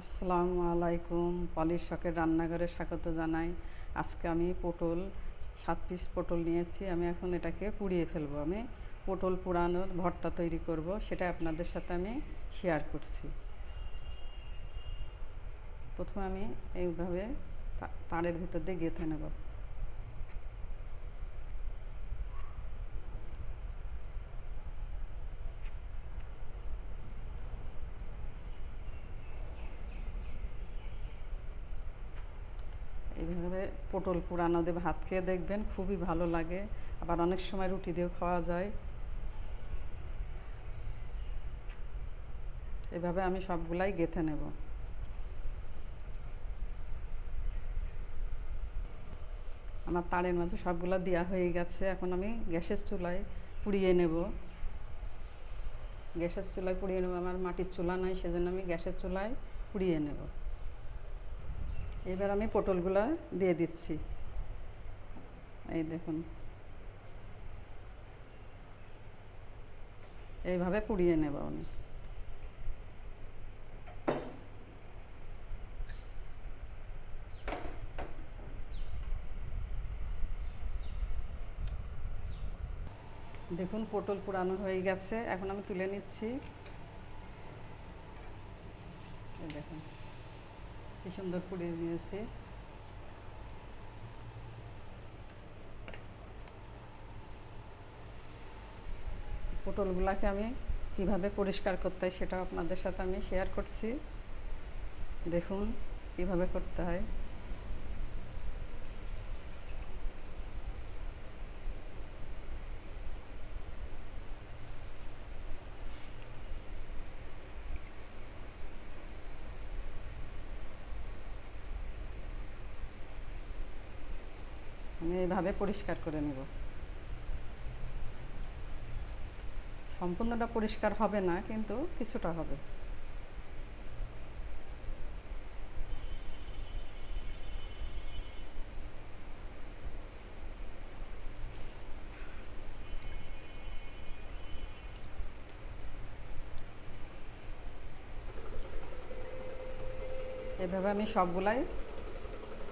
আসসালামু আলাইকুম। পলিশ শখের রান্নাঘরে স্বাগত জানাই। আজকে আমি পটল, সাত পিস পটল নিয়েছি। আমি এখন এটাকে পুড়িয়ে ফেলব। আমি পটল পুরানোর ভর্তা তৈরি করব। সেটা আপনাদের সাথে আমি শেয়ার করছি। প্রথমে আমি এইভাবে তারের ভিতর দিয়ে গেঁথে নেব। এইভাবে পটল পোড়ানো দিয়ে ভাত খেয়ে দেখবেন, খুবই ভালো লাগে। আবার অনেক সময় রুটি দিয়েও খাওয়া যায়। এভাবে আমি সবগুলাই গেঁথে নেব। আমার তারের মাঝে সবগুলো দেওয়া হয়ে গেছে। এখন আমি গ্যাসের চুলায় পুড়িয়ে নেব। গ্যাসের চুলায় পুড়িয়ে নেব। আমার মাটির চুলা নাই, সেজন্য আমি গ্যাসের চুলায় পুড়িয়ে নেব। এবার আমি পটলগুলো দিয়ে দিচ্ছি। এই দেখুন। এইভাবে পুড়িয়ে নেব আমি। দেখুন, পটল পুরানো হয়ে গেছে। এখন আমি তুলে নিচ্ছি। দেখুন। কি সুন্দর পুড়িয়ে নিয়েছে পটলগুলাকে আমি কীভাবে পরিষ্কার করতে হয় সেটাও আপনাদের সাথে আমি শেয়ার করছি। দেখুন কীভাবে করতে হয়। আমি এইভাবে পরিষ্কার করে নেব। সম্পূর্ণটা পরিষ্কার হবে না, কিন্তু কিছুটা হবে। এভাবে আমি সবগুলাই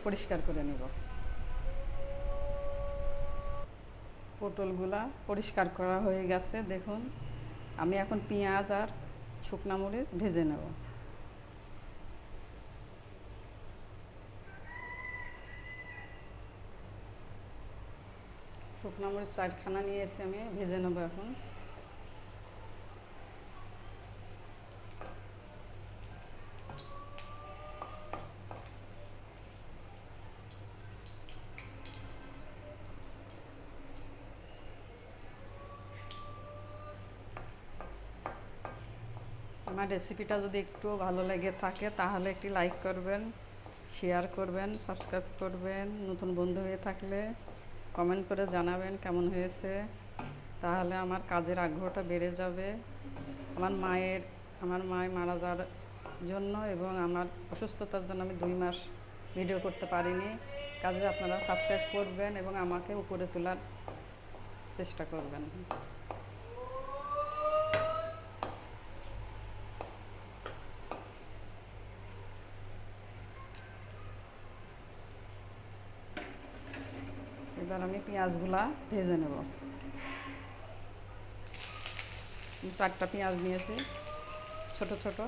পরিষ্কার করে নেব। পটলগুলা পরিষ্কার করা হয়ে গেছে, দেখুন। আমি এখন পেঁয়াজ আর শুকনা মরিচ ভেজে নেব। শুকনা মরিচ চারখানা নিয়ে এসে আমি ভেজে নেব এখন। আমার রেসিপিটা যদি একটু ভালো লেগে থাকে, তাহলে একটি লাইক করবেন শেয়ার করবেন সাবস্ক্রাইব করবেন, নতুন বন্ধু হয়ে থাকলে কমেন্ট করে জানাবেন কেমন হয়েছে। তাহলে আমার কাজের আগ্রহটা বেড়ে যাবে। আমার মায়ের, আমার মায় মারা যাওয়ার জন্য এবং আমার অসুস্থতার জন্য আমি দুই মাস ভিডিও করতে পারিনি। কাজে আপনারা সাবস্ক্রাইব করবেন এবং আমাকে উপরে তোলার চেষ্টা করবেন। এবার আমি পেঁয়াজগুলা ভেজে নেব। চারটা পেঁয়াজ নিয়েছি, ছোট ছোট।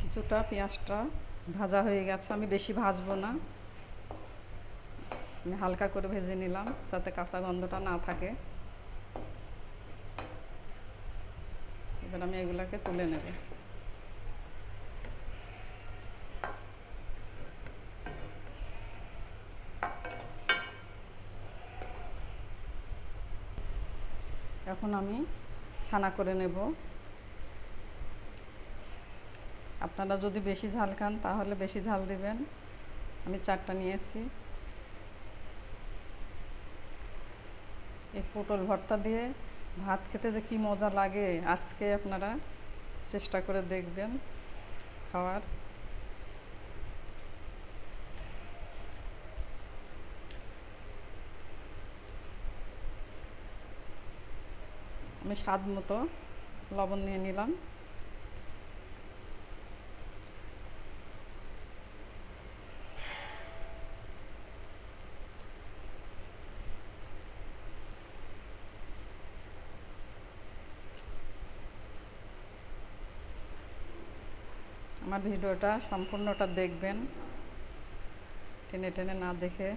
কিছুটা পেঁয়াজটা ভাজা হয়ে গেছে, আমি বেশি ভাজবো না। আমি হালকা করে ভেজে নিলাম, যাতে কাঁচা গন্ধটা না থাকে। এবার আমি এগুলাকে তুলে নেব। এখন আমি ছানা করে নেব। আপনারা যদি বেশি ঝাল খান, তাহলে বেশি ঝাল দিবেন। আমি চারটা নিয়েছি। এই পটল ভর্তা দিয়ে ভাত খেতে যে কি মজা লাগে, আজকে আপনারা চেষ্টা করে দেখবেন খাওয়ার। আমি স্বাদ মতো লবণ নিয়ে নিলাম। আমার ভিডিওটা সম্পূর্ণটা দেখবেন। টেনে টেনে না দেখে।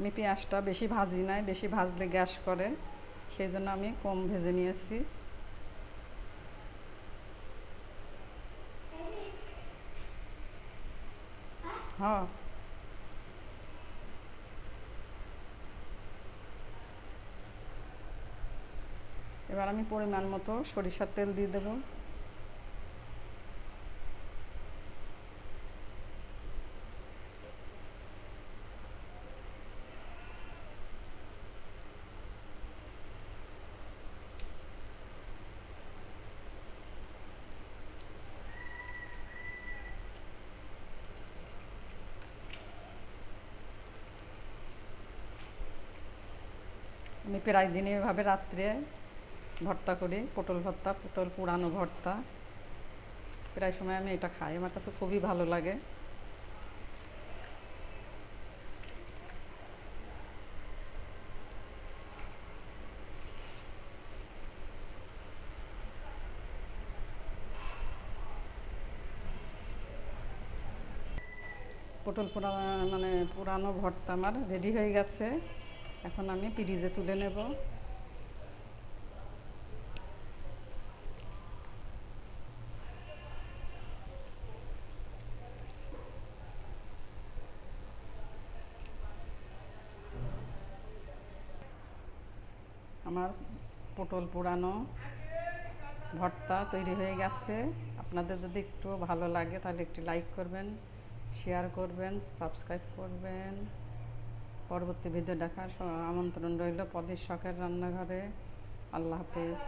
আমি পেঁয়াজটা বেশি ভাজি নাই, বেশি ভাজলে গ্যাস করে। সেই জন্য আমি কম ভেজে নিয়েছি। হ্যাঁ। এবার আমি পরিমাণ মতো সরিষার তেল দিয়ে দেবো। আমি প্রায় দিনই এভাবে রাত্রে ভর্তা করি, পটল ভর্তা, পটল পুরানো ভর্তা। প্রায় সময় আমি এটা খাই, আমার কাছে খুবই ভালো লাগে। পটল পুরা মানে পুরানো ভর্তা আমার রেডি হয়ে গেছে। এখন আমি পিরিজে তুলে নেব। আমার পটল পোড়ানো ভর্তা তৈরি হয়ে গেছে। আপনাদের যদি একটু ভালো লাগে তাহলে একটু লাইক করবেন শেয়ার করবেন সাবস্ক্রাইব করবেন। পরবর্তী ভিডিও দেখার আমন্ত্রণ রইল। পদের শখের রান্নাঘরে। আল্লাহ হাফেজ।